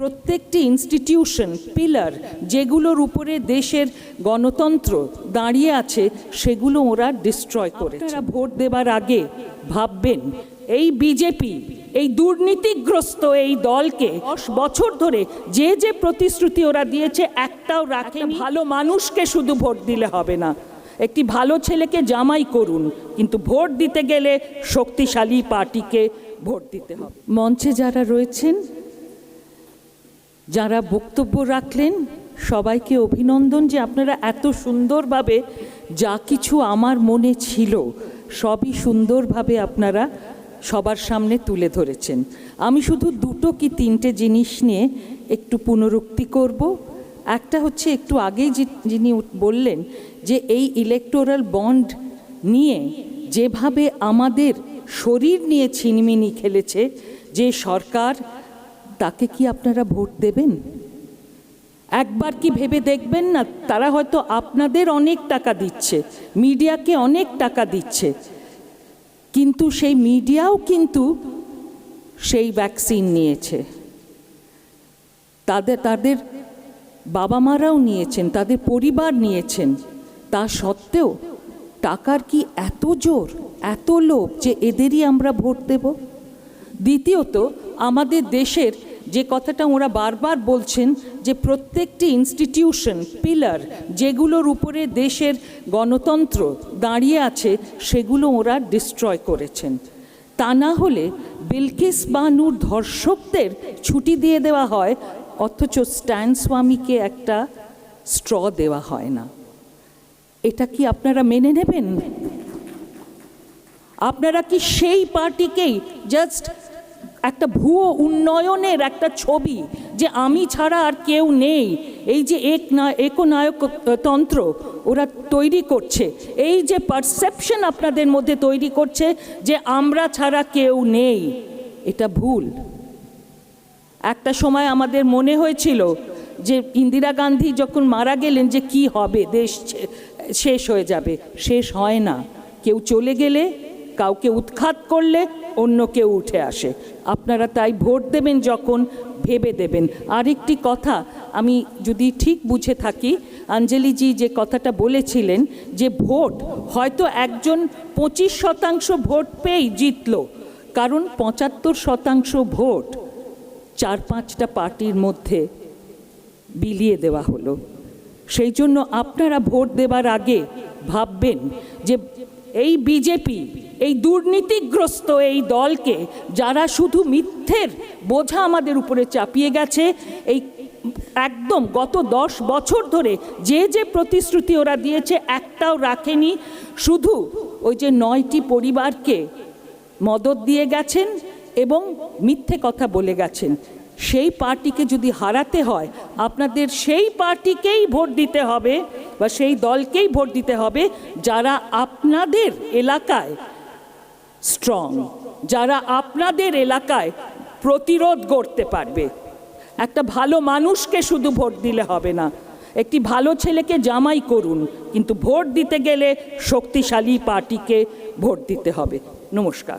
প্রত্যেকটি institution pillar যেগুলোর উপরে দেশের গণতন্ত্র দাঁড়িয়ে আছে সেগুলো ওরা ডিস্ট্রয় করে তারা ভোট দেবার আগে ভাববেন এই বিজেপি এই দুর্নীতিগ্রস্ত এই দলকে দশ বছর ধরে যে যে প্রতিশ্রুতি ওরা দিয়েছে একটাও রাখে ভালো মানুষকে শুধু ভোট দিলে হবে না। একটি ভালো ছেলেকে জামাই করুন কিন্তু ভোট দিতে গেলে শক্তিশালী পার্টিকে ভোট দিতে হবে। মঞ্চে যারা রয়েছেন যারা বক্তব্য রাখলেন, সবাইকে অভিনন্দন যে আপনারা এত সুন্দরভাবে যা কিছু আমার মনে ছিল, সবই সুন্দরভাবে আপনারা সবার সামনে তুলে ধরেছেন। আমি শুধু দুটো কি তিনটে জিনিস নিয়ে একটু পুনরুক্তি করব। একটা হচ্ছে একটু আগেই যিনি বললেন যে এই ইলেকটোরাল বন্ড নিয়ে যেভাবে আমাদের শরীর নিয়ে ছিনমিনি খেলেছে, যে সরকার তাকে কি আপনারা ভোট দেবেন? একবার কি ভেবে দেখবেন না, তারা হয়তো আপনাদের অনেক টাকা দিচ্ছে, মিডিয়াকে অনেক টাকা দিচ্ছে। কিন্তু সেই মিডিয়াও কিন্তু সেই ভ্যাকসিন নিয়েছে। তাদের তাদের বাবা মারাও নিয়েছেন, তাদের পরিবার নিয়েছেন। তা সত্ত্বেও টাকার কি এত জোর, এত লোভ যে এদেরই আমরা ভোট দেব? দ্বিতীয়ত, আমাদের দেশের যে কথাটা ওরা বারবার বলছেন যে প্রত্যেকটি ইনস্টিটিউশন পিলার যেগুলোর উপরে দেশের গণতন্ত্র দাঁড়িয়ে আছে, সেগুলো ওরা ডিস্ট্রয় করেছেন। তা না হলে বিলকিস বানুর ধর্ষকদের ছুটি দিয়ে দেওয়া হয়, অথচ স্ট্যান স্বামীকে একটা স্ট্র দেওয়া হয় না। এটা কি আপনারা মেনে নেবেন? আপনারা কি সেই পার্টিকেই জাস্ট একটা ভুয়ো উন্নয়নের একটা ছবি যে আমি ছাড়া আর কেউ নেই। এই যে এক না, একনায়ক তন্ত্র ওরা তৈরি করছে। এই যে পারসেপশন আপনাদের মধ্যে তৈরি করছে যে আমরা ছাড়া কেউ নেই, এটা ভুল। একটা সময় আমাদের মনে হয়েছিল যে ইন্দিরা গান্ধী যখন মারা গেলেন যে কি হবে, দেশ শেষ হয়ে যাবে। শেষ হয় না। কেউ চলে গেলে কাউকে উৎখাত করলে অন্য কেউ উঠে আসে। আপনারা তাই ভোট দেবেন যখন ভেবে দেবেন। আরেকটি কথা, আমি যদি ঠিক বুঝে থাকি, অঞ্জলিজি যে কথাটা বলেছিলেন যে ভোট, হয়তো একজন পঁচিশ শতাংশ ভোট পেয়েই জিতল, কারণ পঁচাত্তর শতাংশ ভোট চার পাঁচটা পার্টির মধ্যে বিলিয়ে দেওয়া হলো। সেই জন্য আপনারা ভোট দেবার আগে ভাববেন যে এই বিজেপি, এই দুর্নীতিগ্রস্ত এই দলকে যারা শুধু মিথ্যের বোঝা আমাদের উপরে চাপিয়ে গেছে, এই একদম গত দশ বছর ধরে যে যে প্রতিশ্রুতি ওরা দিয়েছে একটাও রাখেনি। শুধু ওই যে নয়টি পরিবারকে মদত দিয়ে গেছেন এবং মিথ্যে কথা বলে গেছেন। সেই পার্টিকে যদি হারাতে হয়, আপনাদের সেই পার্টিকেই ভোট দিতে হবে বা সেই দলকেই ভোট দিতে হবে যারা আপনাদের এলাকায় স্ট্রং যারা আপনাদের এলাকায় প্রতিরোধ করতে পারবে। একটা ভালো মানুষকে শুধু ভোট দিলে হবে না। একটি ভালো ছেলেকে জামাই করুন, কিন্তু ভোট দিতে গেলে শক্তিশালী পার্টিকে ভোট দিতে হবে। নমস্কার।